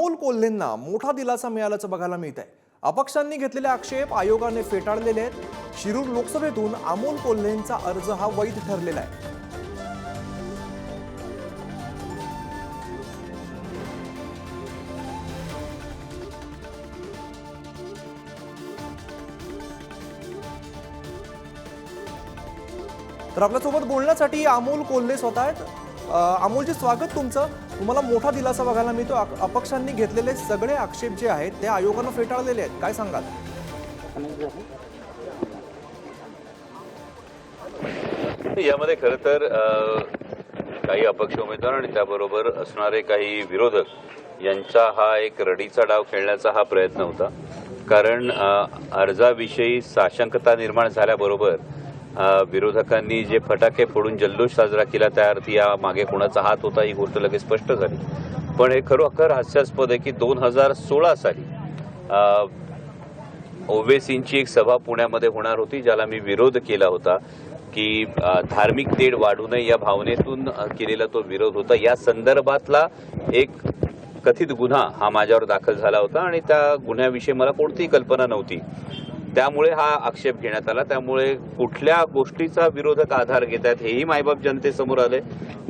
अमोल कोल्हेंना मोठा दिलासा मिळाल्याचं बघायला मिळत आहे अपक्षांनी घेतलेले आक्षेप आयोगाने फेटाळलेले आहेत. शिरूर लोकसभेतून अमोल कोल्हेंचा अर्ज हा वैध ठरलेला आहे. तर आपल्यासोबत बोलण्यासाठी अमोल कोल्हे स्वतः आहेत. अमोलजी स्वागत तुमचं. तुम्हाला मोठा दिलासा बघायला मिळतो. अपक्षांनी घेतलेले सगळे आक्षेप जे आहेत ते आयोगानं फेटाळलेले आहेत. काय सांगाल? यामध्ये खरं तर काही अपक्ष उमेदवार आणि त्याबरोबर असणारे काही विरोधक यांचा हा एक रडीचा डाव खेळण्याचा हा प्रयत्न होता. कारण अर्जाविषयी साशंकता निर्माण झाल्याबरोबर विरोधकांनी जे फटाके फोडून जल्लोष साजरा केला त्या अर्थी या मागे कोणाचा हात होता ही गोष्ट लगेच स्पष्ट झाली. पण हे खरोखर हास्यास्पद आहे की दोन हजार सोळा साली ओवेसींची एक सभा पुण्यामध्ये होणार होती ज्याला मी विरोध केला होता की धार्मिक तेढ वाढू नये या भावनेतून केलेला तो विरोध होता. या संदर्भातला एक कथित गुन्हा हा माझ्यावर दाखल झाला होता आणि त्या गुन्ह्याविषयी मला कोणतीही कल्पना नव्हती. त्यामुळे हा आक्षेप घेण्यात आला. त्यामुळे कुठल्या गोष्टीचा विरोधक आधार घेत आहेत हेही मायबाप जनतेसमोर आले.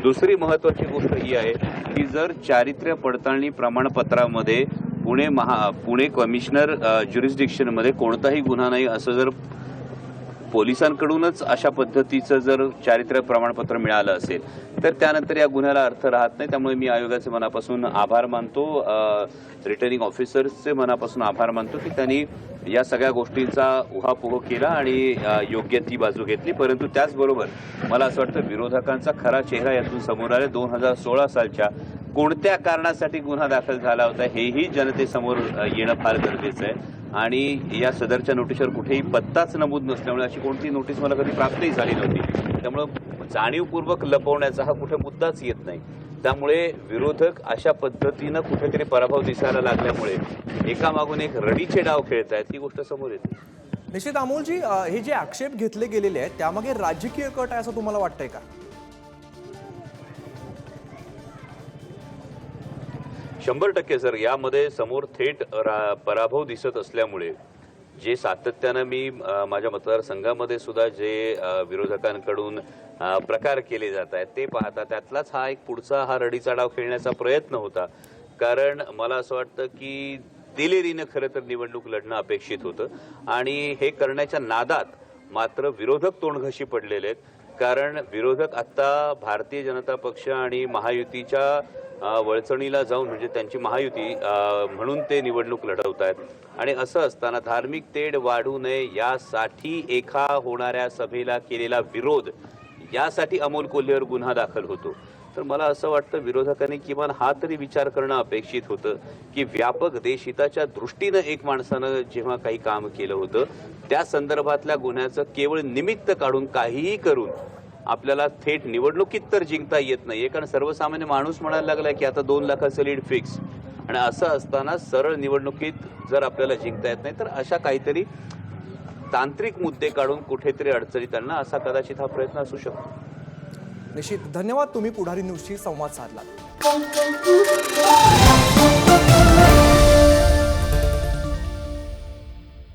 दुसरी महत्वाची गोष्ट ही आहे की जर चारित्र्य पडताळणी प्रमाणपत्रामध्ये पुणे महा पुणे कमिशनर ज्युरिस्डिक्शनमध्ये कोणताही गुन्हा नाही असं जर पोलिसांकडूनच अशा पद्धतीचं जर चारित्र्य प्रमाणपत्र मिळालं असेल तर त्यानंतर या गुन्ह्याला अर्थ राहत नाही. त्यामुळे मी आयोगाचे मनापासून आभार मानतो. रिटर्निंग ऑफिसर्सचे मनापासून आभार मानतो की त्यांनी या सगळ्या गोष्टींचा उहापोह केला आणि योग्य ती बाजू घेतली. परंतु त्याचबरोबर मला असं वाटतं विरोधकांचा खरा चेहरा यातून समोर आला. दोन हजार सोळा सालच्या कोणत्या कारणासाठी गुन्हा दाखल झाला होता हेही जनतेसमोर येणं फार गरजेचं आहे. आणि या सदरच्या नोटीसवर कुठेही पत्ताच नमूद नसल्यामुळे अशी कोणती नोटीस मला कधी प्राप्तही झाली नव्हती. त्यामुळं जाणीवपूर्वक लपवण्याचा हा कुठे मुद्दाच येत नाही. त्यामुळे विरोधक अशा पद्धतीनं कुठेतरी पराभव दिसायला लागल्यामुळे एकामागून एक रडीचे डाव खेळत आहेत ही गोष्ट समोर येते. निश्चित अमोलजी हे जे आक्षेप घेतले गेलेले आहेत त्यामागे राजकीय कट आहे असं तुम्हाला वाटतंय का? शंभर टक्के सर. यामध्ये समोर थेट पराभव दिसत असल्यामुळे जे सातत्यानं मी माझ्या मतदारसंघामध्ये सुद्धा जे विरोधकांकडून प्रकार केले जात आहेत ते पाहता त्यातलाच हा एक पुढचा हा रडीचा डाव खेळण्याचा प्रयत्न होता. कारण मला असं वाटतं की दिलेरीनं खरं तर निवडणूक लढणं अपेक्षित होतं. आणि हे करण्याच्या नादात मात्र विरोधक तोंडघशी पडलेले आहेत. कारण विरोधक आता भारतीय जनता पक्ष आणि महायुतीच्या वळचणीला जाऊन म्हणजे त्यांची महायुती म्हणून ते निवडणूक लढवत आहेत. आणि असं असताना धार्मिक तेढ वाढू नये यासाठी एका होणाऱ्या सभेला केलेला विरोध यासाठी अमोल कोल्हेवर गुन्हा दाखल होतो. तर मला असं वाटतं विरोधकांनी किमान हा तरी विचार करणं अपेक्षित होतं की व्यापक देशहिताच्या दृष्टीनं एक माणसानं जेव्हा काही काम केलं होतं त्या संदर्भातल्या गुन्ह्याचं केवळ निमित्त काढून काहीही करून आपल्याला थेट निवडणुकीत तर जिंकता येत नाहीये. कारण सर्वसामान्य माणूस म्हणायला लागलाय की आता दोन लाखाचं लीड फिक्स आणि असं असताना सरळ निवडणुकीत जर आपल्याला जिंकता येत नाही तर अशा काहीतरी तांत्रिक मुद्दे काढून कुठेतरी अडचणीत आणणं असा कदाचित हा प्रयत्न असू शकतो. निश्चित. धन्यवाद तुम्ही पुढारी न्यूजशी संवाद साधला.